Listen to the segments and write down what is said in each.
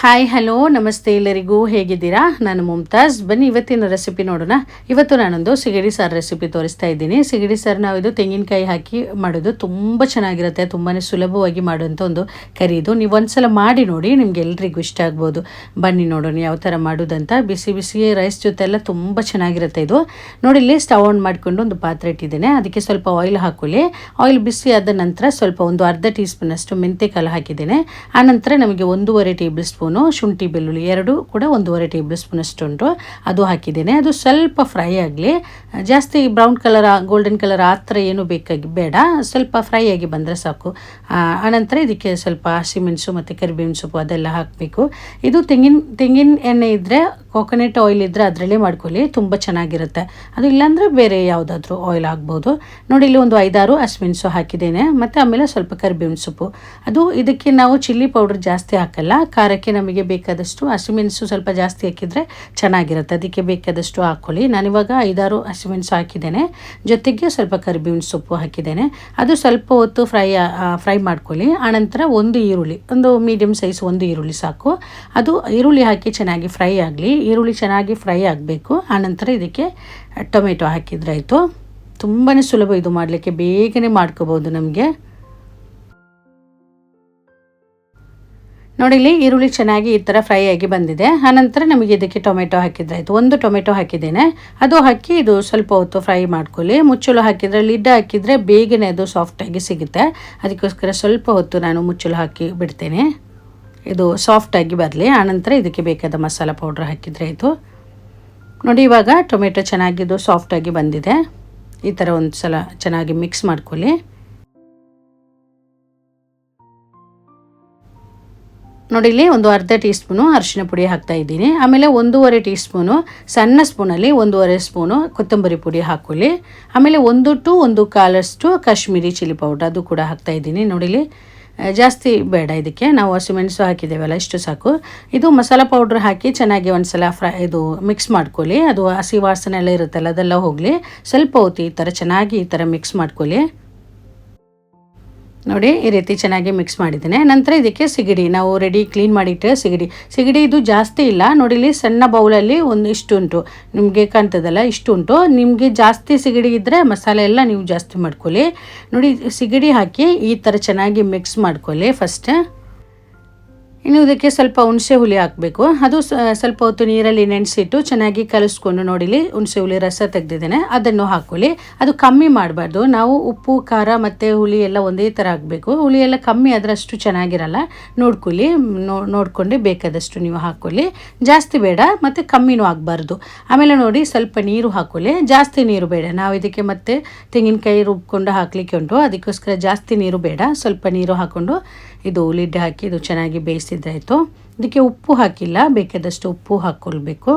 Hi hello ನಮಸ್ತೆ ಎಲ್ಲರಿಗೂ ಹೇಗಿದ್ದೀರಾ? ನಾನು ಮುಮ್ತಾಜ್ ಬನ್ನಿ, ಇವತ್ತಿನ ರೆಸಿಪಿ ನೋಡೋಣ. ಇವತ್ತು ನಾನೊಂದು ಸಿಗಡಿ ಸಾರು ರೆಸಿಪಿ ತೋರಿಸ್ತಾ ಇದ್ದೀನಿ. ಸಿಗಡಿ ಸಾರು ನಾವು ಇದು ತೆಂಗಿನಕಾಯಿ ಹಾಕಿ ಮಾಡೋದು ತುಂಬ ಚೆನ್ನಾಗಿರುತ್ತೆ. ತುಂಬಾ ಸುಲಭವಾಗಿ ಮಾಡುವಂಥ ಒಂದು ಕರಿ ಇದು. ನೀವು ಒಂದ್ಸಲ ಮಾಡಿ ನೋಡಿ, ನಿಮ್ಗೆ ಎಲ್ರಿಗೂ ಇಷ್ಟ ಆಗ್ಬೋದು. ಬನ್ನಿ ನೋಡೋಣ ಯಾವ ಥರ ಮಾಡೋದಂತ. ಬಿಸಿ ಬಿಸಿ ರೈಸ್ ಜೊತೆ ಎಲ್ಲ ತುಂಬ ಚೆನ್ನಾಗಿರುತ್ತೆ ಇದು. ನೋಡಿ, ಇಲ್ಲಿ ಸ್ಟವ್ ಆನ್ ಮಾಡಿಕೊಂಡು ಒಂದು ಪಾತ್ರೆ ಇಟ್ಟಿದ್ದೇನೆ. ಅದಕ್ಕೆ ಸ್ವಲ್ಪ ಆಯಿಲ್ ಹಾಕೊಳ್ಳಿ. ಆಯಿಲ್ ಬಿಸಿ ಆದ ನಂತರ ಸ್ವಲ್ಪ ಒಂದು ಅರ್ಧ ಟೀ ಸ್ಪೂನಷ್ಟು ಮೆಂತೆ ಕಾಲು ಹಾಕಿದ್ದೇನೆ. ಆನಂತರ ನಮಗೆ ಒಂದೂವರೆ ಟೇಬಲ್ ಸ್ಪೂನು ಶುಂಠಿ ಬೆಳ್ಳುಳ್ಳಿ ಎರಡು ಕೂಡ ಒಂದೂವರೆ ಟೇಬಲ್ ಸ್ಪೂನ್ ಅಷ್ಟು ಉಂಟು ಅದು ಹಾಕಿದ್ದೇನೆ. ಅದು ಸ್ವಲ್ಪ ಫ್ರೈ ಆಗಲಿ. ಜಾಸ್ತಿ ಬ್ರೌನ್ ಕಲರ್, ಗೋಲ್ಡನ್ ಕಲರ್ ಆ ಥರ ಏನು ಬೇಕಾಗಿ ಬೇಡ. ಸ್ವಲ್ಪ ಫ್ರೈ ಆಗಿ ಬಂದರೆ ಸಾಕು. ಆನಂತರ ಇದಕ್ಕೆ ಸ್ವಲ್ಪ ಹಸಿಮೆಣಸು ಮತ್ತು ಕರಿಬೇವಿನ ಸೊಪ್ಪು ಅದೆಲ್ಲ ಹಾಕಬೇಕು. ಇದು ತೆಂಗಿನ ತೆಂಗಿನ ಎಣ್ಣೆ ಇದ್ದರೆ ಕೋಕೋನಟ್ ಆಯಿಲ್ ಇದ್ದರೆ ಅದರಲ್ಲೇ ಮಾಡ್ಕೊಳ್ಳಿ. ತುಂಬ ಚೆನ್ನಾಗಿರುತ್ತೆ. ಅದು ಇಲ್ಲಾಂದರೆ ಬೇರೆ ಯಾವುದಾದ್ರೂ ಆಯಿಲ್ ಆಗ್ಬೋದು ನೋಡಿ, ಇಲ್ಲಿ ಒಂದು ಐದಾರು ಹಸಿಮೆಣಸು ಹಾಕಿದ್ದೇನೆ. ಮತ್ತು ಆಮೇಲೆ ಸ್ವಲ್ಪ ಕರಿಬೇವಿನ ಸೊಪ್ಪು. ಅದು ಇದಕ್ಕೆ ನಾವು ಚಿಲ್ಲಿ ಪೌಡರ್ ಜಾಸ್ತಿ ಹಾಕಲ್ಲ. ಖಾರಕ್ಕೆ ನಮಗೆ ಬೇಕಾದಷ್ಟು ಹಸಿಮೆಣಸು ಸ್ವಲ್ಪ ಜಾಸ್ತಿ ಹಾಕಿದರೆ ಚೆನ್ನಾಗಿರುತ್ತೆ. ಅದಕ್ಕೆ ಬೇಕಾದಷ್ಟು ಹಾಕ್ಕೊಳ್ಳಿ ನಾನಿವಾಗ ಐದಾರು ಹಸಿಮೆಣಸು ಹಾಕಿದ್ದೇನೆ. ಜೊತೆಗೆ ಸ್ವಲ್ಪ ಕರಿಬೇವಿನ ಸೊಪ್ಪು ಹಾಕಿದ್ದೇನೆ. ಅದು ಸ್ವಲ್ಪ ಹೊತ್ತು ಫ್ರೈ ಫ್ರೈ ಮಾಡ್ಕೊಳ್ಳಿ. ಆನಂತರ ಒಂದು ಈರುಳ್ಳಿ, ಒಂದು ಮೀಡಿಯಮ್ ಸೈಜ್ ಒಂದು ಈರುಳ್ಳಿ ಸಾಕು. ಅದು ಈರುಳ್ಳಿ ಹಾಕಿ ಚೆನ್ನಾಗಿ ಫ್ರೈ ಆಗಲಿ. ಈರುಳ್ಳಿ ಚೆನ್ನಾಗಿ ಫ್ರೈ ಆಗಬೇಕು. ಆನಂತರ ಇದಕ್ಕೆ ಟೊಮೆಟೊ ಹಾಕಿದ್ರಾಯಿತು ತುಂಬಾ ಸುಲಭ ಇದು ಮಾಡಲಿಕ್ಕೆ. ಬೇಗನೆ ಮಾಡ್ಕೋಬೋದು ನಮಗೆ. ನೋಡಿ, ಇಲ್ಲಿ ಈರುಳ್ಳಿ ಚೆನ್ನಾಗಿ ಈ ಥರ ಫ್ರೈ ಆಗಿ ಬಂದಿದೆ. ಆನಂತರ ನಮಗೆ ಇದಕ್ಕೆ ಟೊಮೆಟೊ ಹಾಕಿದ್ರಾಯ್ತು. ಒಂದು ಟೊಮೆಟೊ ಹಾಕಿದ್ದೇನೆ. ಅದು ಹಾಕಿ ಇದು ಸ್ವಲ್ಪ ಹೊತ್ತು ಫ್ರೈ ಮಾಡ್ಕೊಳ್ಳಿ. ಮುಚ್ಚಲು ಹಾಕಿದರೆ, ಲಿಡ್ ಹಾಕಿದರೆ ಬೇಗನೆ ಅದು ಸಾಫ್ಟಾಗಿ ಸಿಗುತ್ತೆ. ಅದಕ್ಕೋಸ್ಕರ ಸ್ವಲ್ಪ ಹೊತ್ತು ನಾನು ಮುಚ್ಚಲು ಹಾಕಿ ಬಿಡ್ತೇನೆ. ಇದು ಸಾಫ್ಟಾಗಿ ಬರಲಿ. ಆನಂತರ ಇದಕ್ಕೆ ಬೇಕಾದ ಮಸಾಲ ಪೌಡ್ರ್ ಹಾಕಿದರೆ ಆಯಿತು ನೋಡಿ, ಇವಾಗ ಟೊಮೆಟೊ ಚೆನ್ನಾಗಿದ್ದು ಸಾಫ್ಟಾಗಿ ಬಂದಿದೆ. ಈ ಥರ ಒಂದು ಸಲ ಚೆನ್ನಾಗಿ ಮಿಕ್ಸ್ ಮಾಡ್ಕೊಳ್ಳಿ. ನೋಡಿ, ಇಲ್ಲಿ ಒಂದು ಅರ್ಧ ಟೀ ಸ್ಪೂನು ಅರಿಶಿನ ಪುಡಿ ಹಾಕ್ತಾ ಇದ್ದೀನಿ. ಆಮೇಲೆ ಒಂದೂವರೆ ಟೀ ಸ್ಪೂನು ಸಣ್ಣ ಸ್ಪೂನಲ್ಲಿ ಒಂದೂವರೆ ಸ್ಪೂನು ಕೊತ್ತಂಬರಿ ಪುಡಿ ಹಾಕೊಳ್ಳಿ. ಆಮೇಲೆ ಒಂದು ಟು ಒಂದು ಕಾಲಷ್ಟು ಕಾಶ್ಮೀರಿ ಚಿಲ್ಲಿ ಪೌಡ್ರ್ ಅದು ಕೂಡ ಹಾಕ್ತಾ ಇದ್ದೀನಿ. ನೋಡಿಲಿ ಜಾಸ್ತಿ ಬೇಡ ಇದಕ್ಕೆ. ನಾವು ಹಸಿಮೆಣಸು ಹಾಕಿದ್ದೇವಲ್ಲ, ಇಷ್ಟು ಸಾಕು. ಇದು ಮಸಾಲೆ ಪೌಡ್ರ್ ಹಾಕಿ ಚೆನ್ನಾಗಿ ಒಂದ್ಸಲ ಫ್ರೈ, ಇದು ಮಿಕ್ಸ್ ಮಾಡ್ಕೊಳ್ಳಿ. ಅದು ಹಸಿ ವಾಸನೆ ಎಲ್ಲ ಇರುತ್ತಲ್ಲ, ಅದೆಲ್ಲ ಹೋಗಲಿ. ಸ್ವಲ್ಪ ಹೊತ್ತು ಈ ಥರ ಚೆನ್ನಾಗಿ ಈ ಥರ ಮಿಕ್ಸ್ ಮಾಡ್ಕೊಳ್ಳಿ. ನೋಡಿ ಈ ರೀತಿ ಚೆನ್ನಾಗಿ ಮಿಕ್ಸ್ ಮಾಡಿದ್ದೇನೆ. ನಂತರ ಇದಕ್ಕೆ ಸಿಗಡಿ. ನಾವು ರೆಡಿ ಕ್ಲೀನ್ ಮಾಡಿಟ್ಟರೆ ಸಿಗಡಿ. ಸಿಗಡಿ ಇದು ಜಾಸ್ತಿ ಇಲ್ಲ. ನೋಡಿ ಇಲ್ಲಿ ಸಣ್ಣ ಬೌಲಲ್ಲಿ ಒಂದು ಇಷ್ಟು ಉಂಟು. ನಿಮಗೆ ಕಾಣ್ತದಲ್ಲ, ಇಷ್ಟು ಉಂಟು. ನಿಮಗೆ ಜಾಸ್ತಿ ಸಿಗಡಿ ಇದ್ದರೆ ಮಸಾಲೆ ಎಲ್ಲ ನೀವು ಜಾಸ್ತಿ ಮಾಡ್ಕೊಳ್ಳಿ. ನೋಡಿ, ಸಿಗಡಿ ಹಾಕಿ ಈ ಥರ ಚೆನ್ನಾಗಿ ಮಿಕ್ಸ್ ಮಾಡ್ಕೊಳ್ಳಿ ಫಸ್ಟ್ ಇನ್ನು ಇದಕ್ಕೆ ಸ್ವಲ್ಪ ಹುಣಸೆ ಹುಳಿ ಹಾಕಬೇಕು. ಅದು ಸ್ವಲ್ಪ ಹೊತ್ತು ನೀರಲ್ಲಿ ನೆನೆಸಿಟ್ಟು ಚೆನ್ನಾಗಿ ಕಲಸ್ಕೊಂಡು ನೋಡಿಲಿ, ಹುಣಸೆ ಹುಳಿ ರಸ ತೆಗೆದಿದ್ದೇನೆ, ಅದನ್ನು ಹಾಕೊಳ್ಳಿ. ಅದು ಕಮ್ಮಿ ಮಾಡಬಾರ್ದು. ನಾವು ಉಪ್ಪು, ಖಾರ ಮತ್ತು ಹುಳಿ ಎಲ್ಲ ಒಂದೇ ಥರ ಹಾಕಬೇಕು. ಹುಳಿ ಎಲ್ಲ ಕಮ್ಮಿ ಆದರೆ ಅಷ್ಟು ಚೆನ್ನಾಗಿರಲ್ಲ. ನೋಡ್ಕೊಳ್ಳಿ ನೋಡ್ಕೊಂಡು ಬೇಕಾದಷ್ಟು ನೀವು ಹಾಕೊಳ್ಳಿ. ಜಾಸ್ತಿ ಬೇಡ, ಮತ್ತು ಕಮ್ಮಿನೂ ಆಗಬಾರ್ದು. ಆಮೇಲೆ ನೋಡಿ, ಸ್ವಲ್ಪ ನೀರು ಹಾಕೊಳ್ಳಿ. ಜಾಸ್ತಿ ನೀರು ಬೇಡ. ನಾವು ಇದಕ್ಕೆ ಮತ್ತೆ ತೆಂಗಿನಕಾಯಿ ರುಬ್ಕೊಂಡು ಹಾಕಲಿಕ್ಕೆ ಉಂಟು. ಅದಕ್ಕೋಸ್ಕರ ಜಾಸ್ತಿ ನೀರು ಬೇಡ. ಸ್ವಲ್ಪ ನೀರು ಹಾಕ್ಕೊಂಡು ಇದು ಲಿಡ್ ಹಾಕಿ ಇದು ಚೆನ್ನಾಗಿ ಬೇಯಿಸಿದ್ದಾಯಿತು ಇದಕ್ಕೆ ಉಪ್ಪು ಹಾಕಿಲ್ಲ ಬೇಕಾದಷ್ಟು ಉಪ್ಪು ಹಾಕ್ಕೊಳ್ಬೇಕು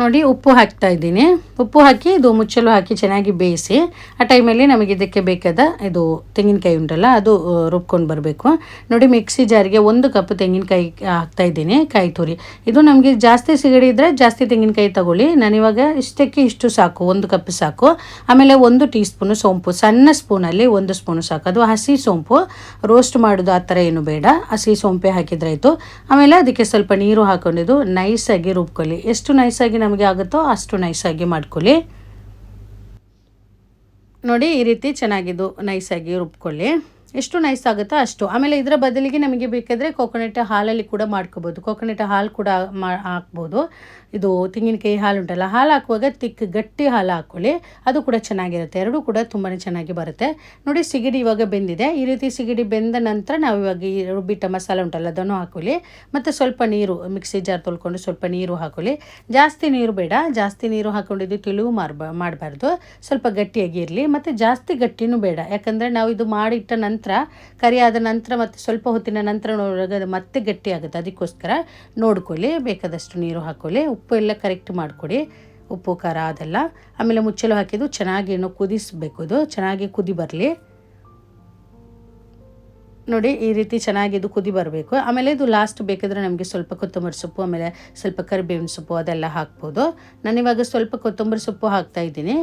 ನೋಡಿ, ಉಪ್ಪು ಹಾಕ್ತಾ ಇದ್ದೀನಿ. ಉಪ್ಪು ಹಾಕಿ, ಇದು ಮುಚ್ಚಲು ಹಾಕಿ ಚೆನ್ನಾಗಿ ಬೇಯಿಸಿ, ಆ ಟೈಮಲ್ಲಿ ನಮಗೆ ಇದಕ್ಕೆ ಬೇಕಾದ ಇದು ತೆಂಗಿನಕಾಯಿ ಉಂಟಲ್ಲ, ಅದು ರುಬ್ಕೊಂಡು ಬರಬೇಕು. ನೋಡಿ, ಮಿಕ್ಸಿ ಜಾರಿಗೆ ಒಂದು ಕಪ್ ತೆಂಗಿನಕಾಯಿ ಹಾಕ್ತಾ ಇದ್ದೀನಿ, ಕಾಯಿ ತುರಿ. ಇದು ನಮಗೆ ಜಾಸ್ತಿ ಸಿಗಡಿ ಇದ್ದರೆ ಜಾಸ್ತಿ ತೆಂಗಿನಕಾಯಿ ತಗೊಳ್ಳಿ. ನಾನಿವಾಗ ಇಷ್ಟಕ್ಕೆ ಇಷ್ಟು ಸಾಕು, ಒಂದು ಕಪ್ ಸಾಕು. ಆಮೇಲೆ ಒಂದು ಟೀ ಸ್ಪೂನು ಸೋಂಪು, ಸಣ್ಣ ಸ್ಪೂನಲ್ಲಿ ಒಂದು ಸ್ಪೂನು ಸಾಕು. ಅದು ಹಸಿ ಸೋಂಪು. ರೋಸ್ಟ್ ಮಾಡೋದು ಆ ಥರ ಏನು ಬೇಡ. ಹಸಿ ಸೋಂಪೆ ಹಾಕಿದ್ರಾಯಿತು ಆಮೇಲೆ ಅದಕ್ಕೆ ಸ್ವಲ್ಪ ನೀರು ಹಾಕೊಂಡಿದ್ದು ನೈಸಾಗಿ ರುಬ್ಕೊಳ್ಳಿ. ಎಷ್ಟು ನೈಸಾಗಿ ನಮಗೆ ಆಗುತ್ತೋ ಅಷ್ಟು ನೈಸಾಗಿ ಮಾಡ್ಕೊಳ್ಳಿ. ನೋಡಿ ಈ ರೀತಿ ಚೆನ್ನಾಗಿದ್ದು ನೈಸಾಗಿ ರುಬ್ಕೊಳ್ಳಿ. ಎಷ್ಟು ನೈಸ್ ಆಗುತ್ತೋ ಅಷ್ಟು. ಆಮೇಲೆ ಇದರ ಬದಲಿಗೆ ನಮಗೆ ಬೇಕಾದರೆ ಕೊಕೊನೆಟ್ ಹಾಲಲ್ಲಿ ಕೂಡ ಮಾಡ್ಕೋಬೋದು. ಕೊಕೊನೆಟ್ ಹಾಲು ಕೂಡ ಮಾ, ಹಾಕ್ಬೋದು. ಇದು ತೆಂಗಿನಕಾಯಿ ಹಾಲು ಉಂಟಲ್ಲ, ಹಾಲು ಹಾಕುವಾಗ ತಿಕ್ ಗಟ್ಟಿ ಹಾಲು ಹಾಕ್ಕೊಳ್ಳಿ ಅದು ಕೂಡ ಚೆನ್ನಾಗಿರುತ್ತೆ. ಎರಡೂ ಕೂಡ ತುಂಬಾ ಚೆನ್ನಾಗಿ ಬರುತ್ತೆ. ನೋಡಿ ಸಿಗಡಿ ಇವಾಗ ಬೆಂದಿದೆ. ಈ ರೀತಿ ಸಿಗಡಿ ಬೆಂದ ನಂತರ ನಾವು ಇವಾಗ ಈ ರುಬ್ಬಿಟ್ಟ ಮಸಾಲೆ ಉಂಟಲ್ಲ, ಅದನ್ನು ಹಾಕೊಳ್ಳಿ. ಮತ್ತು ಸ್ವಲ್ಪ ನೀರು, ಮಿಕ್ಸಿ ಜಾರ್ ತೊಳ್ಕೊಂಡು ಸ್ವಲ್ಪ ನೀರು ಹಾಕೊಳ್ಳಿ. ಜಾಸ್ತಿ ನೀರು ಬೇಡ. ಜಾಸ್ತಿ ನೀರು ಹಾಕೊಂಡಿದ್ದು ತಿಳಿವು ಮಾಡಬಾರ್ದು. ಸ್ವಲ್ಪ ಗಟ್ಟಿಯಾಗಿ ಇರಲಿ. ಮತ್ತು ಜಾಸ್ತಿ ಗಟ್ಟಿನೂ ಬೇಡ. ಯಾಕಂದರೆ ನಾವು ಇದು ಮಾಡಿಟ್ಟ ನಂತರ ಕರಿ ಆದ ನಂತರ ಮತ್ತು ಸ್ವಲ್ಪ ಹೊತ್ತಿನ ನಂತರ ನೋಡುವಾಗ ಅದು ಮತ್ತೆ ಗಟ್ಟಿ ಆಗುತ್ತೆ ಅದಕ್ಕೋಸ್ಕರ ನೋಡ್ಕೊಳ್ಳಿ, ಬೇಕಾದಷ್ಟು ನೀರು ಹಾಕ್ಕೊಳ್ಳಿ ಉಪ್ಪು ಎಲ್ಲ ಕರೆಕ್ಟ್ ಮಾಡಿಕೊಡಿ. ಉಪ್ಪು, ಖಾರ, ಅದೆಲ್ಲ. ಆಮೇಲೆ ಮುಚ್ಚಲು ಹಾಕಿದ್ದು ಚೆನ್ನಾಗಿ ಏನು ಕುದಿಸ್ಬೇಕು ಇದು ಚೆನ್ನಾಗಿ ಕುದಿ ಬರಲಿ. ನೋಡಿ, ಈ ರೀತಿ ಚೆನ್ನಾಗಿ ಇದು ಕುದಿ ಬರಬೇಕು. ಆಮೇಲೆ ಇದು ಲಾಸ್ಟ್ ಬೇಕಿದ್ರೆ ನಮಗೆ ಸ್ವಲ್ಪ ಕೊತ್ತಂಬರಿ ಸೊಪ್ಪು, ಆಮೇಲೆ ಸ್ವಲ್ಪ ಕರಿಬೇವಿನ ಸೊಪ್ಪು ಅದೆಲ್ಲ ಹಾಕ್ಬೋದು. ನಾನಿವಾಗ ಸ್ವಲ್ಪ ಕೊತ್ತಂಬರಿ ಸೊಪ್ಪು ಹಾಕ್ತಾ ಇದ್ದೀನಿ.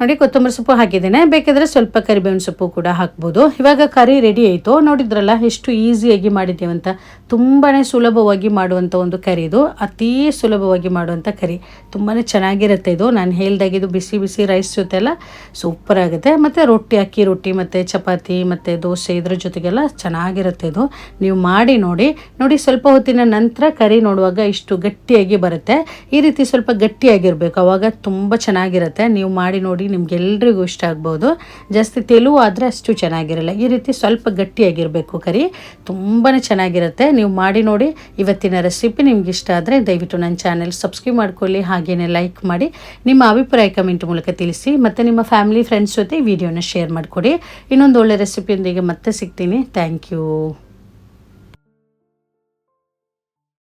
ನೋಡಿ, ಕೊತ್ತಂಬರಿ ಸೊಪ್ಪು ಹಾಕಿದ್ದೇನೆ. ಬೇಕಿದ್ರೆ ಸ್ವಲ್ಪ ಕರಿಬೇವಿನ ಸೊಪ್ಪು ಕೂಡ ಹಾಕ್ಬೋದು. ಇವಾಗ ಕರಿ ರೆಡಿ ಆಯಿತು. ನೋಡಿದ್ರಲ್ಲ, ಎಷ್ಟು ಈಸಿಯಾಗಿ ಮಾಡಿದ್ದೇವಂತ ತುಂಬಾ ಸುಲಭವಾಗಿ ಮಾಡುವಂಥ ಒಂದು ಕರಿ ಇದು. ಅತೀ ಸುಲಭವಾಗಿ ಮಾಡುವಂಥ ಕರಿ. ತುಂಬಾ ಚೆನ್ನಾಗಿರುತ್ತೆ ಇದು. ನಾನು ಹೇಳ್ದಾಗಿದ್ದು ಬಿಸಿ ಬಿಸಿ ರೈಸ್ ಜೊತೆಲ್ಲ ಸೂಪರ್ ಆಗುತ್ತೆ. ಮತ್ತು ರೊಟ್ಟಿ, ಅಕ್ಕಿ ರೊಟ್ಟಿ, ಮತ್ತು ಚಪಾತಿ, ಮತ್ತು ದೋಸೆ ಇದ್ರ ಜೊತೆಗೆಲ್ಲ ಚೆನ್ನಾಗಿರುತ್ತೆ ಇದು. ನೀವು ಮಾಡಿ ನೋಡಿ. ನೋಡಿ, ಸ್ವಲ್ಪ ಹೊತ್ತಿನ ನಂತರ ಕರಿ ನೋಡುವಾಗ ಇಷ್ಟು ಗಟ್ಟಿಯಾಗಿ ಬರುತ್ತೆ. ಈ ರೀತಿ ಸ್ವಲ್ಪ ಗಟ್ಟಿಯಾಗಿರಬೇಕು. ಅವಾಗ ತುಂಬ ಚೆನ್ನಾಗಿರುತ್ತೆ. ನೀವು ಮಾಡಿ ನೋಡಿ ನಿಮ್ಗೆಲ್ರಿಗೂ ಇಷ್ಟ ಆಗ್ಬೋದು. ಜಾಸ್ತಿ ತೆಲುವು ಆದರೆ ಅಷ್ಟು ಚೆನ್ನಾಗಿರಲ್ಲ. ಈ ರೀತಿ ಸ್ವಲ್ಪ ಗಟ್ಟಿಯಾಗಿರಬೇಕು ಕರಿ. ತುಂಬಾ ಚೆನ್ನಾಗಿರುತ್ತೆ. ನೀವು ಮಾಡಿ ನೋಡಿ. ಇವತ್ತಿನ ರೆಸಿಪಿ ನಿಮ್ಗೆ ಇಷ್ಟ ಆದರೆ ದಯವಿಟ್ಟು ನನ್ನ ಚಾನೆಲ್ ಸಬ್ಸ್ಕ್ರೈಬ್ ಮಾಡ್ಕೊಳ್ಳಿ. ಹಾಗೆಯೇ ಲೈಕ್ ಮಾಡಿ. ನಿಮ್ಮ ಅಭಿಪ್ರಾಯ ಕಮೆಂಟ್ ಮೂಲಕ ತಿಳಿಸಿ. ಮತ್ತು ನಿಮ್ಮ ಫ್ಯಾಮಿಲಿ, ಫ್ರೆಂಡ್ಸ್ ಜೊತೆ ವಿಡಿಯೋನ ಶೇರ್ ಮಾಡಿಕೊಡಿ. ಇನ್ನೊಂದು ಒಳ್ಳೆ ರೆಸಿಪಿಯೊಂದಿಗೆ ಮತ್ತೆ ಸಿಗ್ತೀನಿ. Thank you.